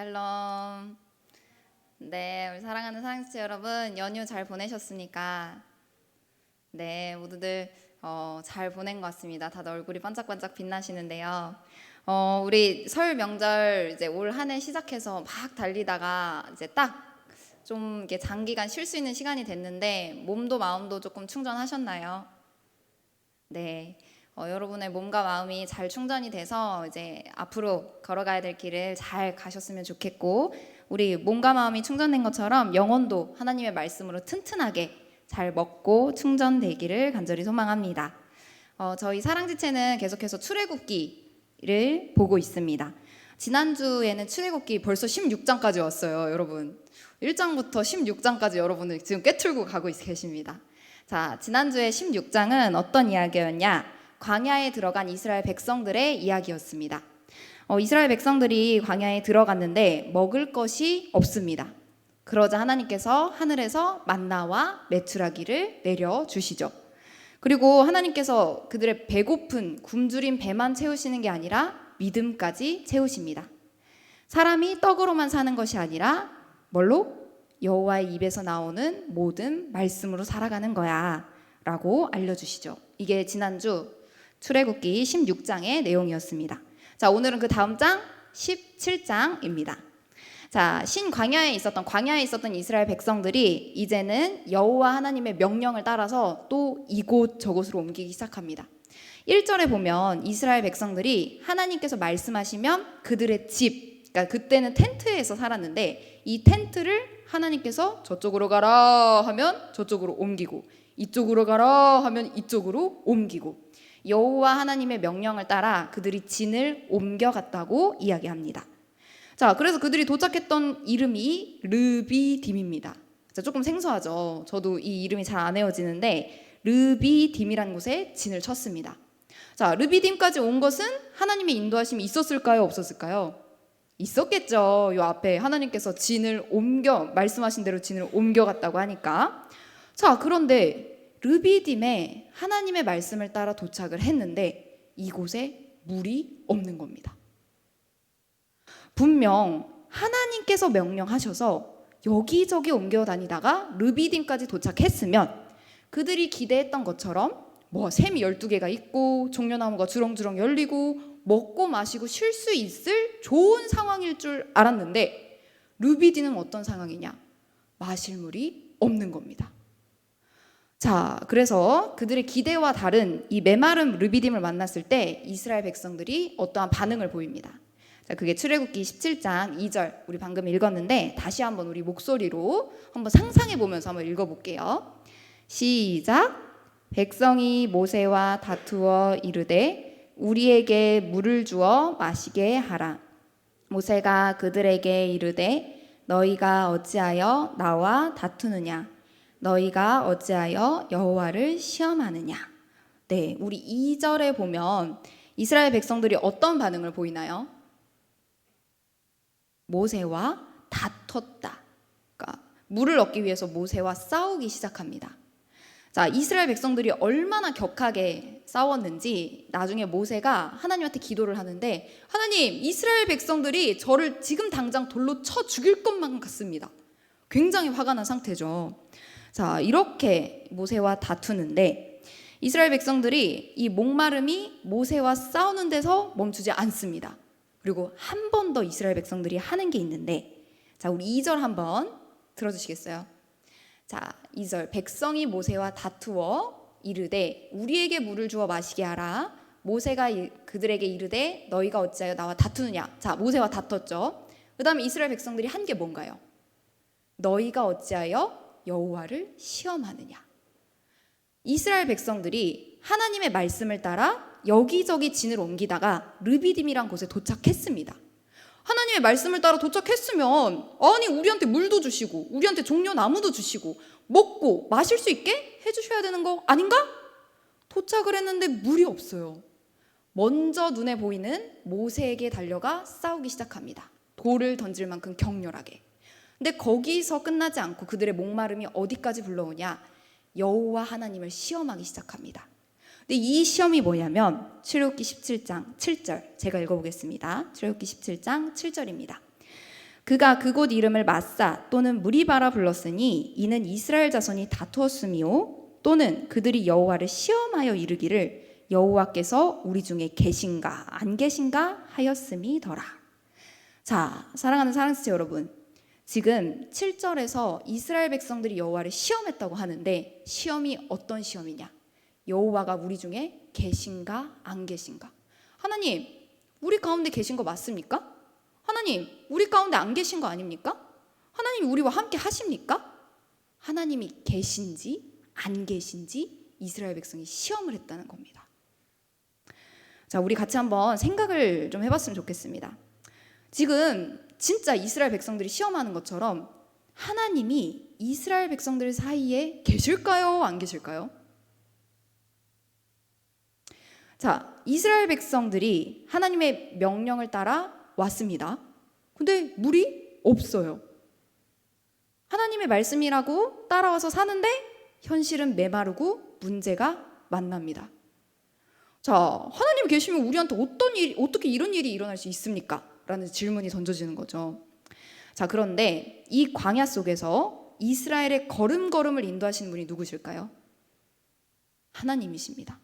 샬롬. 네, 우리 사랑하는 사랑치 여러분, 연휴 잘 보내셨습니까? 네, 모두들 어, 잘 보낸 것 같습니다. 다들 얼굴이 반짝반짝 빛나시는데요. 어, 우리 설 명절 이제 올 한 해 시작해서 막 달리다가 이제 딱 좀 이렇게 장기간 쉴 수 있는 시간이 됐는데 몸도 마음도 조금 충전하셨나요? 네. 어, 여러분의 몸과 마음이 잘 충전이 돼서 이제 앞으로 걸어가야 될 길을 잘 가셨으면 좋겠고 우리 몸과 마음이 충전된 것처럼 영혼도 하나님의 말씀으로 튼튼하게 잘 먹고 충전되기를 간절히 소망합니다. 어, 저희 사랑지체는 계속해서 출애굽기를 보고 있습니다. 지난주에는 출애굽기 벌써 16장까지 왔어요, 여러분. 1장부터 16장까지 여러분들 지금 꿰뚫고 가고 있- 계십니다. 자, 지난주에 16장은 어떤 이야기였냐? 광야에 들어간 이스라엘 백성들의 이야기였습니다. 어, 이스라엘 백성들이 광야에 들어갔는데 먹을 것이 없습니다. 그러자 하나님께서 하늘에서 만나와 메추라기를 내려 주시죠. 그리고 하나님께서 그들의 배고픈 굶주린 배만 채우시는 게 아니라 믿음까지 채우십니다. 사람이 떡으로만 사는 것이 아니라 뭘로 여호와의 입에서 나오는 모든 말씀으로 살아가는 거야라고 알려 주시죠. 이게 지난주 출애굽기 16장의 내용이었습니다. 자, 오늘은 그 다음 장 17장입니다. 자, 신광야에 있었던 광야에 있었던 이스라엘 백성들이 이제는 여호와 하나님의 명령을 따라서 또 이곳 저곳으로 옮기기 시작합니다. 1절에 보면 이스라엘 백성들이 하나님께서 말씀하시면 그들의 집, 그러니까 그때는 텐트에서 살았는데 이 텐트를 하나님께서 저쪽으로 가라 하면 저쪽으로 옮기고 이쪽으로 가라 하면 이쪽으로 옮기고 여호와 하나님의 명령을 따라 그들이 진을 옮겨갔다고 이야기합니다. 자, 그래서 그들이 도착했던 이름이 르비딤입니다. 자, 조금 생소하죠. 저도 이 이름이 잘 안 외워지는데 르비딤이라는 곳에 진을 쳤습니다. 자, 르비딤까지 온 것은 하나님의 인도하심이 있었을까요, 없었을까요? 있었겠죠. 요 앞에 하나님께서 진을 옮겨 말씀하신 대로 진을 옮겨갔다고 하니까. 자, 그런데 르비딤에 하나님의 말씀을 따라 도착을 했는데 이곳에 물이 없는 겁니다. 분명 하나님께서 명령하셔서 여기저기 옮겨 다니다가 르비딤까지 도착했으면 그들이 기대했던 것처럼 뭐 샘이 12개가 있고 종려나무가 주렁주렁 열리고 먹고 마시고 쉴 수 있을 좋은 상황일 줄 알았는데 르비딤은 어떤 상황이냐? 마실 물이 없는 겁니다. 자, 그래서 그들의 기대와 다른 이 메마른 르비딤을 만났을 때 이스라엘 백성들이 어떠한 반응을 보입니다. 자, 그게 출애굽기 17장 2절 우리 방금 읽었는데 다시 한번 우리 목소리로 한번 상상해 보면서 한번 읽어 볼게요. 시작. 백성이 모세와 다투어 이르되 우리에게 물을 주어 마시게 하라. 모세가 그들에게 이르되 너희가 어찌하여 나와 다투느냐 너희가 어찌하여 여호와를 시험하느냐 네, 우리 2절에 보면 이스라엘 백성들이 어떤 반응을 보이나요? 모세와 다퉜다. 그러니까 물을 얻기 위해서 모세와 싸우기 시작합니다. 자, 이스라엘 백성들이 얼마나 격하게 싸웠는지 나중에 모세가 하나님한테 기도를 하는데 하나님, 이스라엘 백성들이 저를 지금 당장 돌로 쳐 죽일 것만 같습니다. 굉장히 화가 난 상태죠. 자, 이렇게 모세와 다투는데 이스라엘 백성들이 이 목마름이 모세와 싸우는 데서 멈추지 않습니다. 그리고 한 번 더 이스라엘 백성들이 하는 게 있는데 자, 우리 2절 한번 들어 주시겠어요? 자, 2절 백성이 모세와 다투어 이르되 우리에게 물을 주어 마시게 하라. 모세가 이- 그들에게 이르되 너희가 어찌하여 나와 다투느냐? 자, 모세와 다퉜죠. 그다음에 이스라엘 백성들이 한 게 뭔가요? 너희가 어찌하여 여호와를 시험하느냐? 이스라엘 백성들이 하나님의 말씀을 따라 여기저기 진을 옮기다가 르비딤이란 곳에 도착했습니다. 하나님의 말씀을 따라 도착했으면 아니 우리한테 물도 주시고 우리한테 종려 나무도 주시고 먹고 마실 수 있게 해주셔야 되는 거 아닌가? 도착을 했는데 물이 없어요. 먼저 눈에 보이는 모세에게 달려가 싸우기 시작합니다. 돌을 던질 만큼 격렬하게. 근데 거기서 끝나지 않고 그들의 목마름이 어디까지 불러오냐? 여호와 하나님을 시험하기 시작합니다. 근데 이 시험이 뭐냐면 출애굽기 17장 7절 제가 읽어보겠습니다. 출애굽기 17장 7절입니다. 그가 그곳 이름을 마사 또는 무리바라 불렀으니 이는 이스라엘 자손이 다투었음이요 또는 그들이 여호와를 시험하여 이르기를 여호와께서 우리 중에 계신가 안 계신가 하였음이더라. 자, 사랑하는 사랑스 여러분. 지금 7절에서 이스라엘 백성들이 여호와를 시험했다고 하는데 시험이 어떤 시험이냐? 여호와가 우리 중에 계신가 안 계신가? 하나님, 우리 가운데 계신 거 맞습니까? 하나님, 우리 가운데 안 계신 거 아닙니까? 하나님 우리와 함께 하십니까? 하나님이 계신지 안 계신지 이스라엘 백성이 시험을 했다는 겁니다. 자, 우리 같이 한번 생각을 좀 해봤으면 좋겠습니다. 지금 진짜 이스라엘 백성들이 시험하는 것처럼 하나님이 이스라엘 백성들 사이에 계실까요? 안 계실까요? 자, 이스라엘 백성들이 하나님의 명령을 따라 왔습니다. 근데 물이 없어요. 하나님의 말씀이라고 따라와서 사는데 현실은 메마르고 문제가 만납니다. 자, 하나님 계시면 우리한테 어떤 일, 어떻게 이런 일이 일어날 수 있습니까? 라는 질문이 던져지는 거죠. 자, 그런데 이 광야 속에서 이스라엘의 걸음걸음을 인도하시는 분이 누구실까요? 하나님이십니다.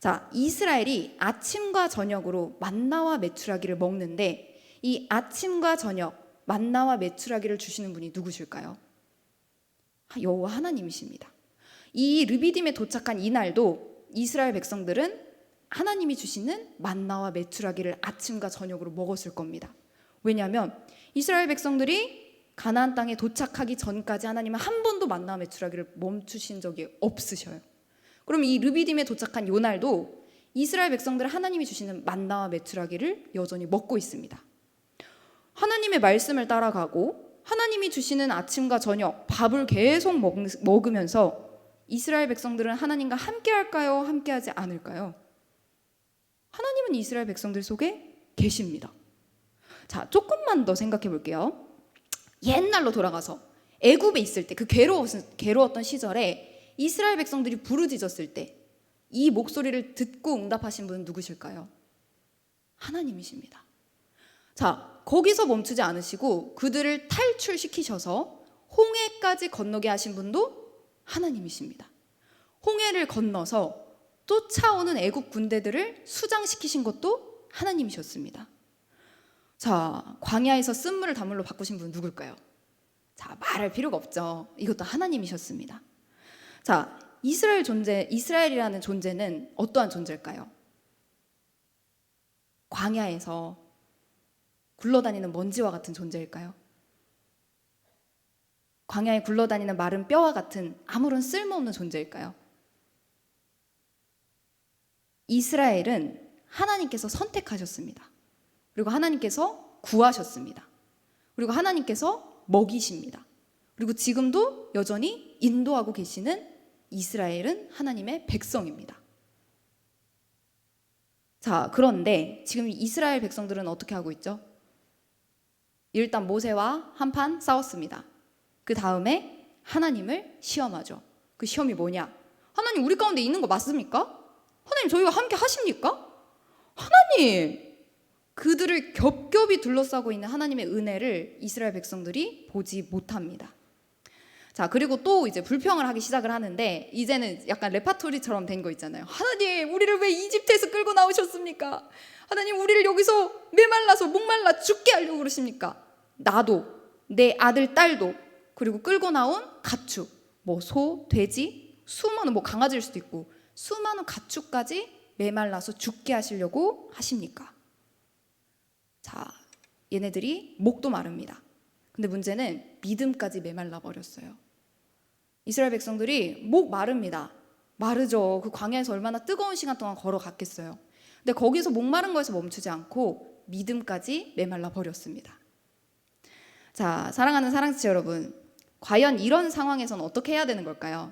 자, 이스라엘이 아침과 저녁으로 만나와 메추라기를 먹는데 이 아침과 저녁 만나와 메추라기를 주시는 분이 누구실까요? 여호와 하나님이십니다. 이 르비딤에 도착한 이날도 이스라엘 백성들은 하나님이 주시는 만나와 메추라기를 아침과 저녁으로 먹었을 겁니다. 왜냐하면 이스라엘 백성들이 가나안 땅에 도착하기 전까지 하나님은 한 번도 만나와 메추라기를 멈추신 적이 없으셔요. 그럼 이 르비딤에 도착한 요날도 이스라엘 백성들 하나님이 주시는 만나와 메추라기를 여전히 먹고 있습니다. 하나님의 말씀을 따라가고 하나님이 주시는 아침과 저녁 밥을 계속 먹, 먹으면서 이스라엘 백성들은 하나님과 함께 할까요? 함께 하지 않을까요? 하나님은 이스라엘 백성들 속에 계십니다. 자, 조금만 더 생각해 볼게요. 옛날로 돌아가서 애굽에 있을 때그 괴로웠던 시절에 이스라엘 백성들이 부르짖었을 때 이 목소리를 듣고 응답하신 분은 누구실까요? 하나님이십니다. 자, 거기서 멈추지 않으시고 그들을 탈출시키셔서 홍해까지 건너게 하신 분도 하나님이십니다. 홍해를 건너서 쫓아오는 애국 군대들을 수장시키신 것도 하나님이셨습니다. 자, 광야에서 쓴물을 단물로 바꾸신 분은 누굴까요? 자, 말할 필요가 없죠. 이것도 하나님이셨습니다. 자, 이스라엘 존재, 이스라엘이라는 존재는 어떠한 존재일까요? 광야에서 굴러다니는 먼지와 같은 존재일까요? 광야에 굴러다니는 마른 뼈와 같은 아무런 쓸모없는 존재일까요? 이스라엘은 하나님께서 선택하셨습니다. 그리고 하나님께서 구하셨습니다. 그리고 하나님께서 먹이십니다. 그리고 지금도 여전히 인도하고 계시는 이스라엘은 하나님의 백성입니다. 자, 그런데 지금 이스라엘 백성들은 어떻게 하고 있죠? 일단 모세와 한판 싸웠습니다. 그 다음에 하나님을 시험하죠. 그 시험이 뭐냐? 하나님 우리 가운데 있는 거 맞습니까? 하나님 저희와 함께 하십니까? 하나님 그들을 겹겹이 둘러싸고 있는 하나님의 은혜를 이스라엘 백성들이 보지 못합니다. 자, 그리고 또 이제 불평을 하기 시작을 하는데 이제는 약간 레파토리처럼 된 거 있잖아요. 하나님, 우리를 왜 이집트에서 끌고 나오셨습니까? 하나님, 우리를 여기서 메말라서 목말라 죽게 하려고 그러십니까? 나도 내 아들, 딸도 그리고 끌고 나온 가축, 뭐 소, 돼지, 수많은 뭐 강아지일 수도 있고 수많은 가축까지 메말라서 죽게 하시려고 하십니까? 자, 얘네들이 목도 마릅니다. 근데 문제는 믿음까지 메말라 버렸어요. 이스라엘 백성들이 목 마릅니다. 마르죠. 그 광야에서 얼마나 뜨거운 시간 동안 걸어갔겠어요. 근데 거기서 목 마른 거에서 멈추지 않고 믿음까지 메말라 버렸습니다. 자, 사랑하는 사랑치 여러분. 과연 이런 상황에서는 어떻게 해야 되는 걸까요?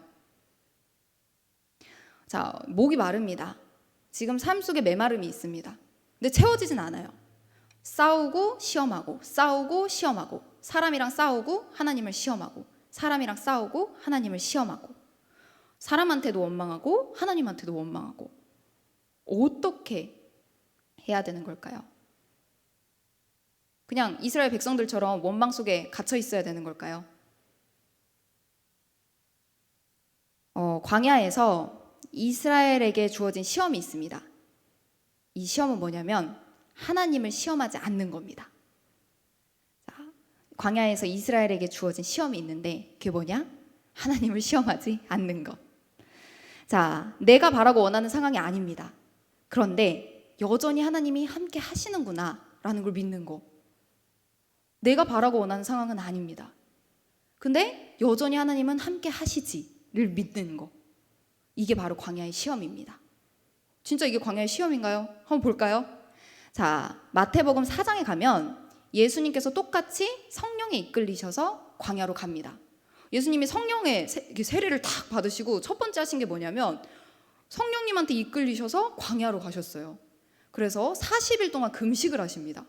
자, 목이 마릅니다. 지금 삶 속에 메마름이 있습니다. 근데 채워지진 않아요. 싸우고 시험하고, 싸우고 시험하고, 사람이랑 싸우고 하나님을 시험하고, 사람이랑 싸우고 하나님을 시험하고 사람한테도 원망하고 하나님한테도 원망하고 어떻게 해야 되는 걸까요? 그냥 이스라엘 백성들처럼 원망 속에 갇혀 있어야 되는 걸까요? 어, 광야에서 이스라엘에게 주어진 시험이 있습니다. 이 시험은 뭐냐면 하나님을 시험하지 않는 겁니다. 자, 광야에서 이스라엘에게 주어진 시험이 있는데 그게 뭐냐? 하나님을 시험하지 않는 것. 자, 내가 바라고 원하는 상황이 아닙니다. 그런데 여전히 하나님이 함께 하시는구나 라는 걸 믿는 거. 내가 바라고 원하는 상황은 아닙니다. 근데 여전히 하나님은 함께 하시지를 믿는 거. 이게 바로 광야의 시험입니다. 진짜 이게 광야의 시험인가요? 한번 볼까요? 자, 마태복음 4장에 가면 예수님께서 똑같이 성령에 이끌리셔서 광야로 갑니다. 예수님이 성령의 세례를 탁 받으시고 첫 번째 하신 게 뭐냐면 성령님한테 이끌리셔서 광야로 가셨어요. 그래서 40일 동안 금식을 하십니다.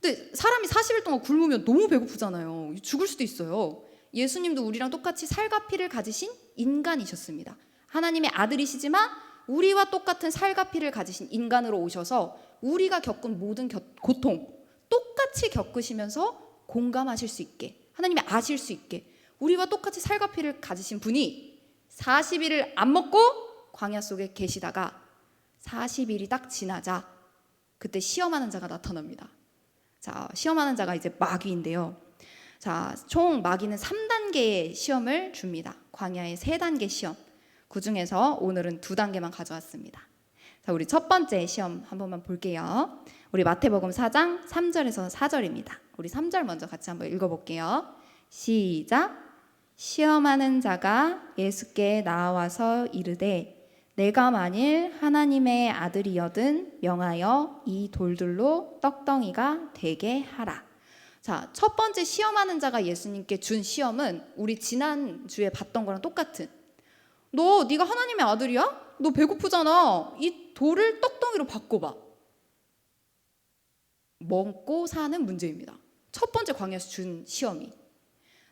근데 사람이 40일 동안 굶으면 너무 배고프잖아요. 죽을 수도 있어요. 예수님도 우리랑 똑같이 살과 피를 가지신 인간이셨습니다. 하나님의 아들이시지만 우리와 똑같은 살과 피를 가지신 인간으로 오셔서 우리가 겪은 모든 겨- 고통 똑같이 겪으시면서 공감하실 수 있게 하나님이 아실 수 있게 우리와 똑같이 살과 피를 가지신 분이 40일을 안 먹고 광야 속에 계시다가 40일이 딱 지나자 그때 시험하는 자가 나타납니다. 자, 시험하는 자가 이제 마귀인데요. 자, 총 마귀는 3단계의 시험을 줍니다. 광야의 3단계 시험. 그 중에서 오늘은 두 단계만 가져왔습니다. 자, 우리 첫 번째 시험 한 번만 볼게요. 우리 마태복음 4장 3절에서 4절입니다. 우리 3절 먼저 같이 한번 읽어볼게요. 시작. 시험하는 자가 예수께 나와서 이르되 내가 만일 하나님의 아들이여든 명하여 이 돌들로 떡덩이가 되게 하라. 자, 첫 번째 시험하는 자가 예수님께 준 시험은 우리 지난 주에 봤던 거랑 똑같은. 너 네가 하나님의 아들이야? 너 배고프잖아. 이 돌을 떡덩이로 바꿔봐. 먹고 사는 문제입니다. 첫 번째 광야에서 준 시험이.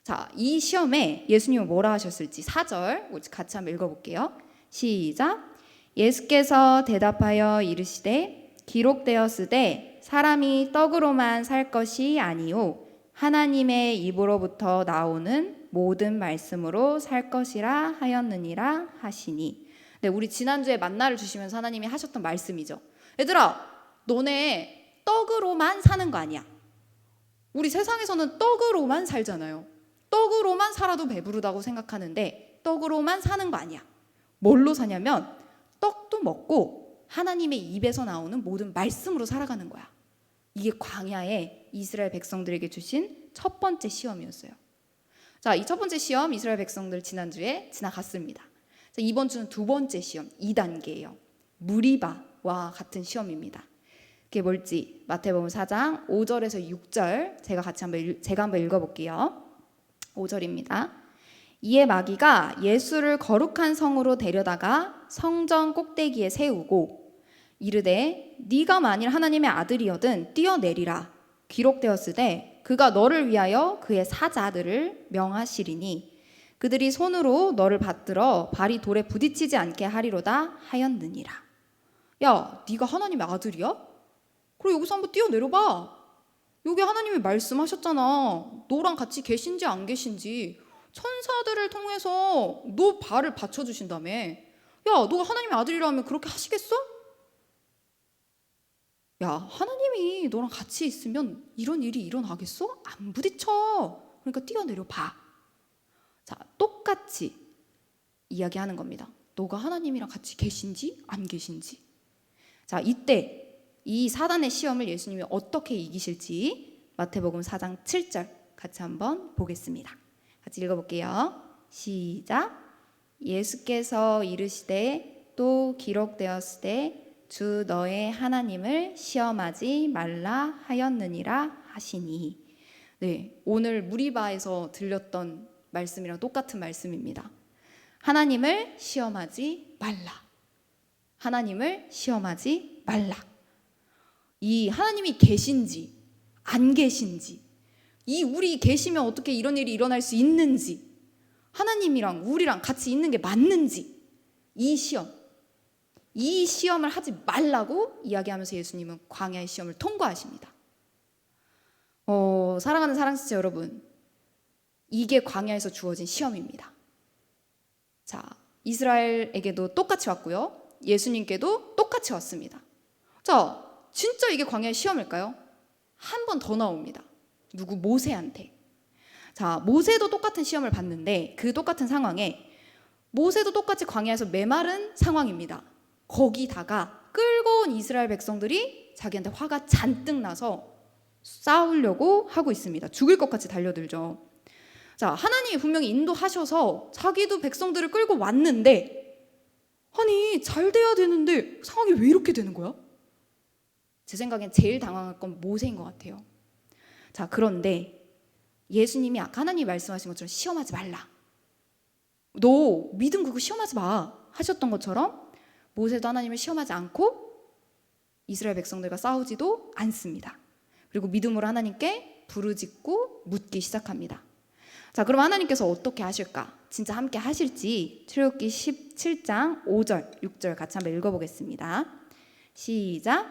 자, 이 시험에 예수님은 뭐라 하셨을지 4절 우리 같이 한번 읽어볼게요. 시작. 예수께서 대답하여 이르시되 기록되었으되 사람이 떡으로만 살 것이 아니요 하나님의 입으로부터 나오는 모든 말씀으로 살 것이라 하였느니라 하시니. 네, 우리 지난주에 만나를 주시면서 하나님이 하셨던 말씀이죠. 얘들아, 너네 떡으로만 사는 거 아니야. 우리 세상에서는 떡으로만 살잖아요. 떡으로만 살아도 배부르다고 생각하는데 떡으로만 사는 거 아니야. 뭘로 사냐면 떡도 먹고 하나님의 입에서 나오는 모든 말씀으로 살아가는 거야. 이게 광야에 이스라엘 백성들에게 주신 첫 번째 시험이었어요. 자, 이 첫 번째 시험 이스라엘 백성들 지난주에 지나갔습니다. 자, 이번 주는 두 번째 시험 2단계예요. 무리바와 같은 시험입니다. 그게 뭘지 마태복음 4장 5절에서 6절 제가 같이 한번 읽, 제가 한번 읽어 볼게요. 5절입니다. 이에 마귀가 예수를 거룩한 성으로 데려다가 성전 꼭대기에 세우고 이르되 네가 만일 하나님의 아들이여든 뛰어내리라 기록되었으되 그가 너를 위하여 그의 사자들을 명하시리니 그들이 손으로 너를 받들어 발이 돌에 부딪히지 않게 하리로다 하였느니라. 야, 네가 하나님의 아들이야? 그럼 여기서 한번 뛰어내려 봐. 여기 하나님이 말씀하셨잖아. 너랑 같이 계신지 안 계신지 천사들을 통해서 너 발을 받쳐 주신다며. 야, 너가 하나님의 아들이라면 그렇게 하시겠어? 야, 하나님이 너랑 같이 있으면 이런 일이 일어나겠어? 안 부딪혀. 그러니까 뛰어내려 봐. 자, 똑같이 이야기하는 겁니다. 너가 하나님이랑 같이 계신지 안 계신지. 자, 이때 이 사단의 시험을 예수님이 어떻게 이기실지 마태복음 4장 7절 같이 한번 보겠습니다. 같이 읽어 볼게요. 시작. 예수께서 이르시되 또 기록되었으되 주 너의 하나님을 시험하지 말라 하였느니라 하시니. 네, 오늘 무리바에서 들렸던 말씀이랑 똑같은 말씀입니다. 하나님을 시험하지 말라. 하나님을 시험하지 말라. 이 하나님이 계신지 안 계신지 이 우리 계시면 어떻게 이런 일이 일어날 수 있는지 하나님이랑 우리랑 같이 있는 게 맞는지 이 시험 이 시험을 하지 말라고 이야기하면서 예수님은 광야의 시험을 통과하십니다. 어, 사랑하는 사랑스체 여러분, 이게 광야에서 주어진 시험입니다. 자, 이스라엘에게도 똑같이 왔고요. 예수님께도 똑같이 왔습니다. 자, 진짜 이게 광야의 시험일까요? 한 번 더 나옵니다. 누구 모세한테. 자, 모세도 똑같은 시험을 봤는데 그 똑같은 상황에 모세도 똑같이 광야에서 메마른 상황입니다. 거기다가 끌고 온 이스라엘 백성들이 자기한테 화가 잔뜩 나서 싸우려고 하고 있습니다. 죽을 것 같이 달려들죠. 자, 하나님이 분명히 인도하셔서 자기도 백성들을 끌고 왔는데 아니, 잘 돼야 되는데 상황이 왜 이렇게 되는 거야? 제 생각엔 제일 당황할 건 모세인 것 같아요. 자, 그런데 예수님이 아까 하나님이 말씀하신 것처럼 시험하지 말라. 너 믿음 그거 시험하지 마. 하셨던 것처럼 모세도 하나님을 시험하지 않고 이스라엘 백성들과 싸우지도 않습니다. 그리고 믿음으로 하나님께 부르짖고 묻기 시작합니다. 자, 그럼 하나님께서 어떻게 하실까? 진짜 함께 하실지 출애굽기 17장 5절, 6절 같이 한번 읽어 보겠습니다. 시작.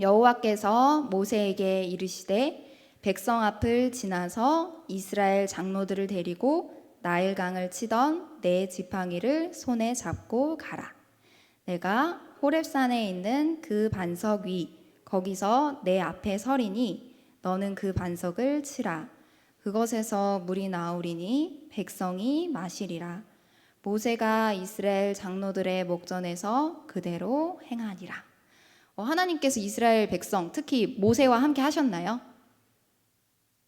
여호와께서 모세에게 이르시되 백성 앞을 지나서 이스라엘 장로들을 데리고 나일강을 치던 내 지팡이를 손에 잡고 가라. 내가 호렙산에 있는 그 반석 위 거기서 내 앞에 서리니 너는 그 반석을 치라. 그것에서 물이 나오리니 백성이 마시리라. 모세가 이스라엘 장로들의 목전에서 그대로 행하니라. 어, 하나님께서 이스라엘 백성, 특히 모세와 함께 하셨나요?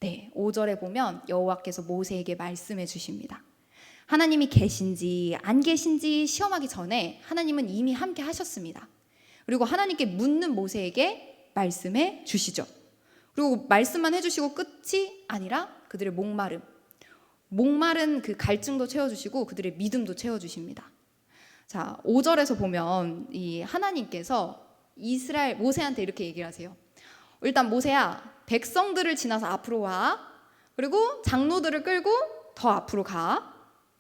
네, 5절에 보면 여호와께서 모세에게 말씀해 주십니다. 하나님이 계신지 안 계신지 시험하기 전에 하나님은 이미 함께 하셨습니다. 그리고 하나님께 묻는 모세에게 말씀해 주시죠. 그리고 말씀만 해주시고 끝이 아니라 그들의 목마름, 목마른 그 갈증도 채워주시고 그들의 믿음도 채워주십니다. 자, 5절에서 보면 이 하나님께서 이스라엘 모세한테 이렇게 얘기를 하세요. 일단 모세야, 백성들을 지나서 앞으로 와. 그리고 장로들을 끌고 더 앞으로 가.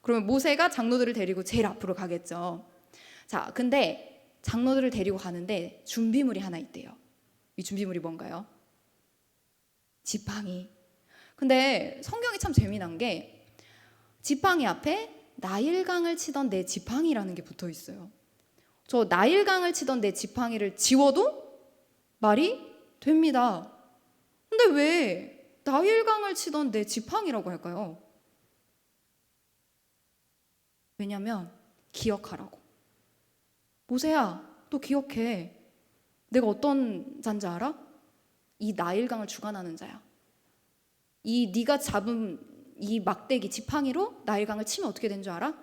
그러면 모세가 장로들을 데리고 제일 앞으로 가겠죠. 자, 근데 장로들을 데리고 가는데 준비물이 하나 있대요. 이 준비물이 뭔가요? 지팡이. 근데 성경이 참 재미난 게 지팡이 앞에 나일강을 치던 내 지팡이라는 게 붙어 있어요. 저 나일강을 치던 내 지팡이를 지워도 말이 됩니다. 근데 왜 나일강을 치던 내 지팡이라고 할까요? 왜냐면 기억하라고. 모세야, 너 기억해. 내가 어떤 자인지 알아? 이 나일강을 주관하는 자야. 이 네가 잡은 이 막대기 지팡이로 나일강을 치면 어떻게 된 줄 알아?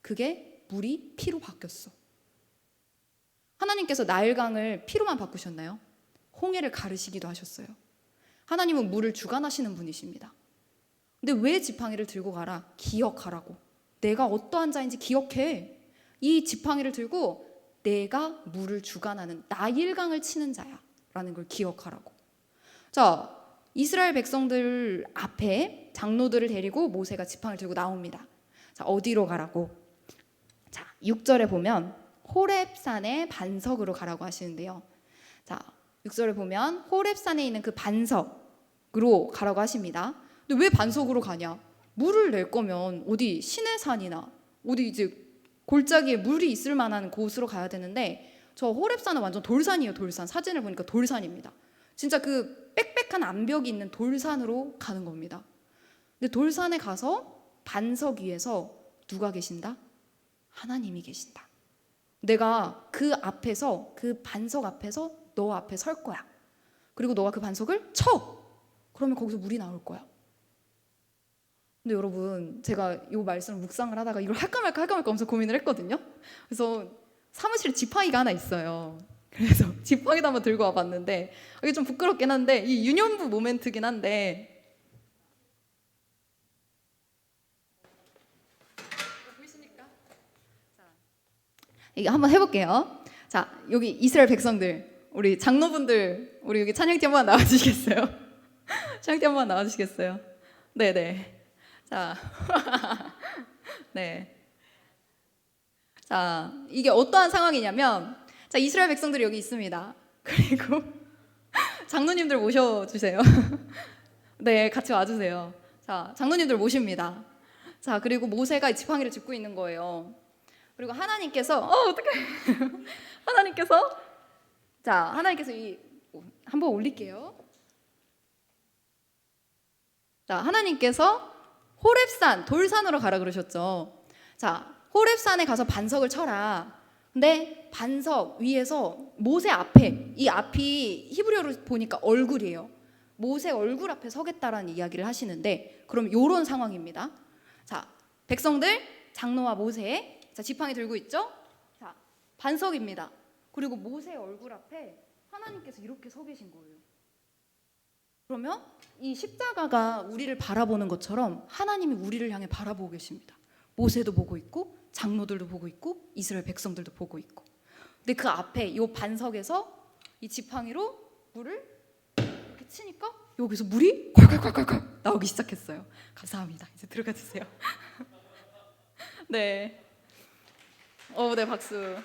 그게 물이 피로 바뀌었어. 하나님께서 나일강을 피로만 바꾸셨나요? 홍해를 가르시기도 하셨어요. 하나님은 물을 주관하시는 분이십니다. 근데 왜 지팡이를 들고 가라? 기억하라고. 내가 어떠한 자인지 기억해. 이 지팡이를 들고 내가 물을 주관하는 나일강을 치는 자야. 라는 걸 기억하라고. 자, 이스라엘 백성들 앞에 장로들을 데리고 모세가 지팡이를 들고 나옵니다. 자, 어디로 가라고? 자, 6절에 보면 호렙산의 반석으로 가라고 하시는데요. 자, 6절에 보면 호렙산에 있는 그 반석으로 가라고 하십니다. 근데 왜 반석으로 가냐? 물을 낼 거면 어디 시내 산이나 어디 이제 골짜기에 물이 있을 만한 곳으로 가야 되는데 저 호렙산은 완전 돌산이에요, 돌산. 사진을 보니까 돌산입니다. 진짜 그 빽빽한 암벽이 있는 돌산으로 가는 겁니다. 근데 돌산에 가서 반석 위에서 누가 계신다? 하나님이 계신다. 내가 그 앞에서 그 반석 앞에서 너 앞에 설 거야. 그리고 너가 그 반석을 쳐. 그러면 거기서 물이 나올 거야. 근데 여러분, 제가 이 말씀을 묵상을 하다가 이걸 할까 말까 할까 말까 엄청 고민을 했거든요. 그래서 사무실에 지팡이가 하나 있어요. 그래서 지팡이도 한번 들고 와봤는데 이게 좀 부끄럽긴 한데 이 유년부 모멘트긴 한데 이거 한번 해볼게요. 자 여기 이스라엘 백성들 우리 장로분들 우리 여기 찬양팀 한번 나와주시겠어요? 찬양팀 한번 나와주시겠어요? 네네. 자 네. 자 이게 어떠한 상황이냐면 자, 이스라엘 백성들이 여기 있습니다. 그리고 장로님들 모셔주세요. 네, 같이 와주세요. 자, 장로님들 모십니다. 자, 그리고 모세가 이 지팡이를 짚고 있는 거예요. 그리고 하나님께서 어 어떡해 하나님께서 자 하나님께서 이 한번 올릴게요. 자 하나님께서 호렙산 돌산으로 가라 그러셨죠. 자 호렙산에 가서 반석을 쳐라. 근데 반석 위에서 모세 앞에 이 앞이 히브리어로 보니까 얼굴이에요. 모세 얼굴 앞에 서겠다라는 이야기를 하시는데 그럼 요런 상황입니다. 자 백성들 장로와 모세 자 지팡이 들고 있죠? 자 반석입니다. 그리고 모세 얼굴 앞에 하나님께서 이렇게 서 계신 거예요. 그러면 이 십자가가 우리를 바라보는 것처럼 하나님이 우리를 향해 바라보고 계십니다. 모세도 보고 있고 장로들도 보고 있고 이스라엘 백성들도 보고 있고. 근데 그 앞에 이 반석에서 이 지팡이로 물을 이렇게 치니까 여기서 물이 콸콸콸콸콸 나오기 시작했어요. 감사합니다. 이제 들어가 주세요. 네. 어, 네 박수.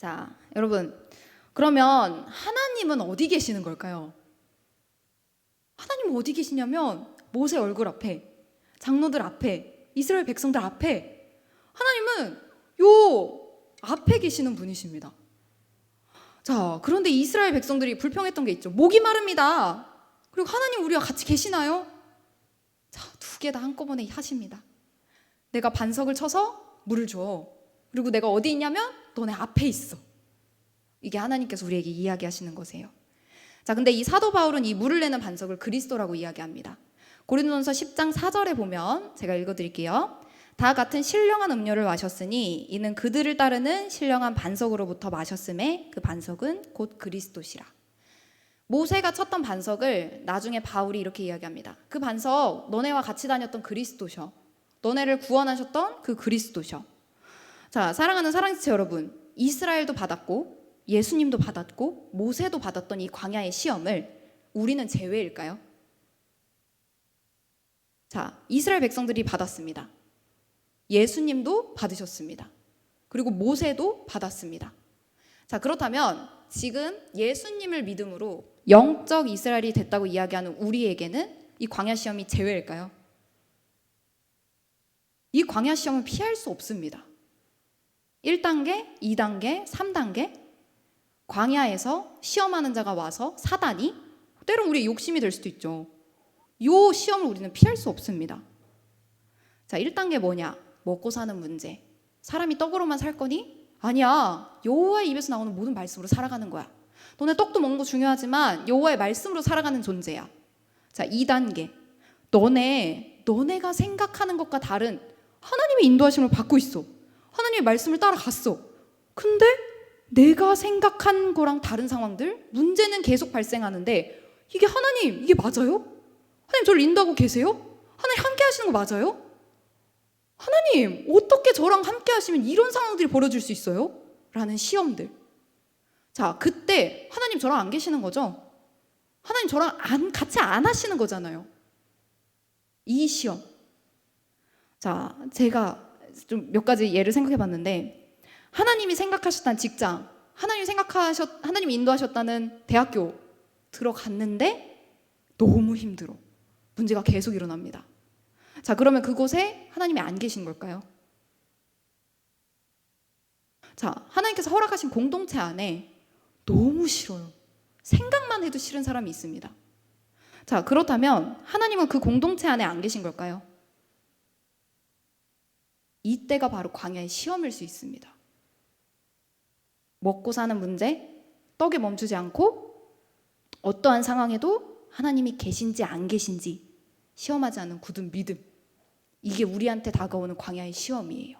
자, 여러분. 그러면 하나님은 어디 계시는 걸까요? 하나님은 어디 계시냐면 모세 얼굴 앞에, 장로들 앞에, 이스라엘 백성들 앞에 하나님은 요 앞에 계시는 분이십니다. 자, 그런데 이스라엘 백성들이 불평했던 게 있죠. 목이 마릅니다. 그리고 하나님 우리와 같이 계시나요? 자, 두 개 다 한꺼번에 하십니다. 내가 반석을 쳐서 물을 줘. 그리고 내가 어디 있냐면 너네 앞에 있어. 이게 하나님께서 우리에게 이야기하시는 거세요. 자, 근데 이 사도 바울은 이 물을 내는 반석을 그리스도라고 이야기합니다. 고린도전서 10장 4절에 보면 제가 읽어 드릴게요. 다 같은 신령한 음료를 마셨으니 이는 그들을 따르는 신령한 반석으로부터 마셨음에 그 반석은 곧 그리스도시라. 모세가 쳤던 반석을 나중에 바울이 이렇게 이야기합니다. 그 반석 너네와 같이 다녔던 그리스도셔. 너네를 구원하셨던 그 그리스도셔. 자, 사랑하는 사랑지체 여러분. 이스라엘도 받았고 예수님도 받았고 모세도 받았던 이 광야의 시험을 우리는 제외일까요? 자, 이스라엘 백성들이 받았습니다. 예수님도 받으셨습니다. 그리고 모세도 받았습니다. 자, 그렇다면 지금 예수님을 믿음으로 영적 이스라엘이 됐다고 이야기하는 우리에게는 이 광야 시험이 제외일까요? 이 광야 시험을 피할 수 없습니다. 1단계, 2단계, 3단계 광야에서 시험하는 자가 와서 사단이 때론 우리의 욕심이 될 수도 있죠. 요 시험을 우리는 피할 수 없습니다. 자, 1단계 뭐냐? 먹고 사는 문제. 사람이 떡으로만 살 거니? 아니야. 여호와의 입에서 나오는 모든 말씀으로 살아가는 거야. 너네 떡도 먹는 거 중요하지만 여호와의 말씀으로 살아가는 존재야. 자, 2단계. 너네 너네가 생각하는 것과 다른 하나님의 인도하심을 받고 있어. 하나님의 말씀을 따라갔어. 근데 내가 생각한 거랑 다른 상황들, 문제는 계속 발생하는데 이게 하나님, 이게 맞아요? 하나님 저를 인도하고 계세요? 하나님 함께 하시는 거 맞아요? 하나님, 어떻게 저랑 함께 하시면 이런 상황들이 벌어질 수 있어요? 라는 시험들. 자, 그때 하나님 저랑 안 계시는 거죠? 하나님 저랑 안, 같이 안 하시는 거잖아요. 이 시험. 자, 제가 좀 몇 가지 예를 생각해 봤는데, 하나님이 생각하셨다는 직장, 하나님이 생각하셨, 하나님이 인도하셨다는 대학교 들어갔는데 너무 힘들어. 문제가 계속 일어납니다. 자, 그러면 그곳에 하나님이 안 계신 걸까요? 자, 하나님께서 허락하신 공동체 안에 너무 싫어요. 생각만 해도 싫은 사람이 있습니다. 자, 그렇다면 하나님은 그 공동체 안에 안 계신 걸까요? 이때가 바로 광야의 시험일 수 있습니다. 먹고 사는 문제, 떡에 멈추지 않고 어떠한 상황에도 하나님이 계신지 안 계신지 시험하지 않는 굳은 믿음. 이게 우리한테 다가오는 광야의 시험이에요.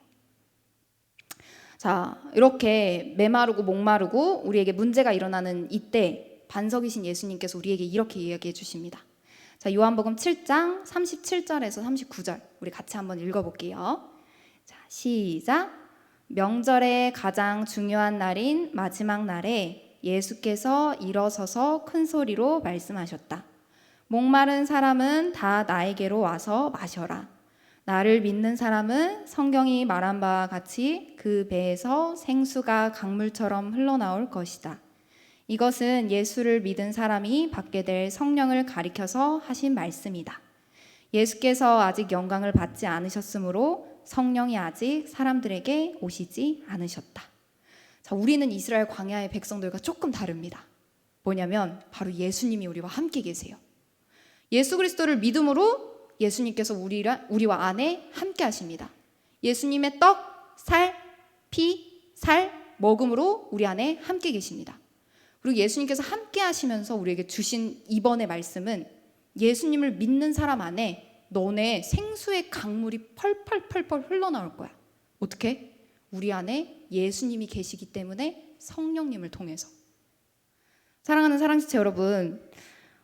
자, 이렇게 메마르고 목마르고 우리에게 문제가 일어나는 이때 반석이신 예수님께서 우리에게 이렇게 이야기해 주십니다. 자, 요한복음 7장 37절에서 39절 우리 같이 한번 읽어 볼게요. 자, 시작. 명절의 가장 중요한 날인 마지막 날에 예수께서 일어서서 큰 소리로 말씀하셨다. 목마른 사람은 다 나에게로 와서 마셔라. 나를 믿는 사람은 성경이 말한 바와 같이 그 배에서 생수가 강물처럼 흘러나올 것이다. 이것은 예수를 믿은 사람이 받게 될 성령을 가리켜서 하신 말씀이다. 예수께서 아직 영광을 받지 않으셨으므로 성령이 아직 사람들에게 오시지 않으셨다. 자, 우리는 이스라엘 광야의 백성들과 조금 다릅니다. 뭐냐면 바로 예수님이 우리와 함께 계세요. 예수 그리스도를 믿음으로 예수님께서 우리라, 우리와 안에 함께 하십니다. 예수님의 떡, 살, 피, 살, 먹음으로 우리 안에 함께 계십니다. 그리고 예수님께서 함께 하시면서 우리에게 주신 이번의 말씀은 예수님을 믿는 사람 안에 너네 생수의 강물이 펄펄펄펄 흘러나올 거야. 어떻게? 우리 안에 예수님이 계시기 때문에 성령님을 통해서. 사랑하는 사랑지체 여러분,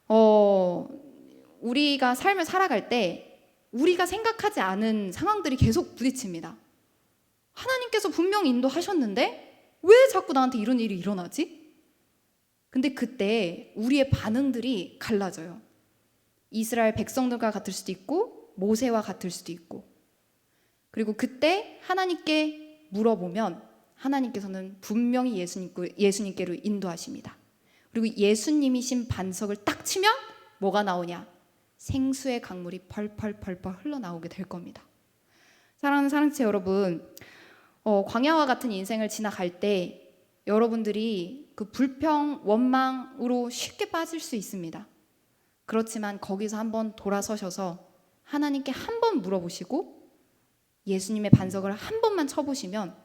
어, 우리가 삶을 살아갈 때 우리가 생각하지 않은 상황들이 계속 부딪힙니다. 하나님께서 분명히 인도하셨는데 왜 자꾸 나한테 이런 일이 일어나지? 근데 그때 우리의 반응들이 갈라져요. 이스라엘 백성들과 같을 수도 있고 모세와 같을 수도 있고 그리고 그때 하나님께 물어보면 하나님께서는 분명히 예수님께, 예수님 께로 인도하십니다. 그리고 예수님이신 반석을 딱 치면 뭐가 나오냐? 생수의 강물이 펄펄펄펄 흘러나오게 될 겁니다. 사랑하는 사랑체 여러분, 어, 광야와 같은 인생을 지나갈 때 여러분들이 그 불평, 원망으로 쉽게 빠질 수 있습니다. 그렇지만 거기서 한번 돌아서셔서 하나님께 한 번 물어보시고 예수님의 반석을 한 번만 쳐보시면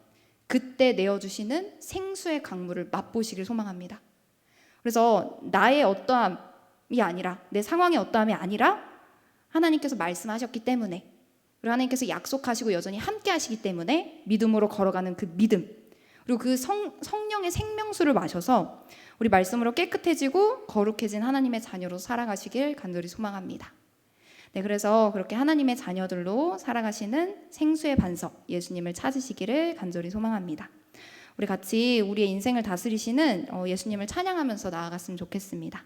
그때 내어주시는 생수의 강물을 맛보시길 소망합니다. 그래서 나의 어떠함이 아니라 내 상황의 어떠함이 아니라 하나님께서 말씀하셨기 때문에 그리고 하나님께서 약속하시고 여전히 함께 하시기 때문에 믿음으로 걸어가는 그 믿음 그리고 그 성, 성령의 생명수를 마셔서 우리 말씀으로 깨끗해지고 거룩해진 하나님의 자녀로 살아가시길 간절히 소망합니다. 네, 그래서 그렇게 하나님의 자녀들로 살아가시는 생수의 반석 예수님을 찾으시기를 간절히 소망합니다. 우리 같이 우리의 인생을 다스리시는 어, 예수님을 찬양하면서 나아갔으면 좋겠습니다.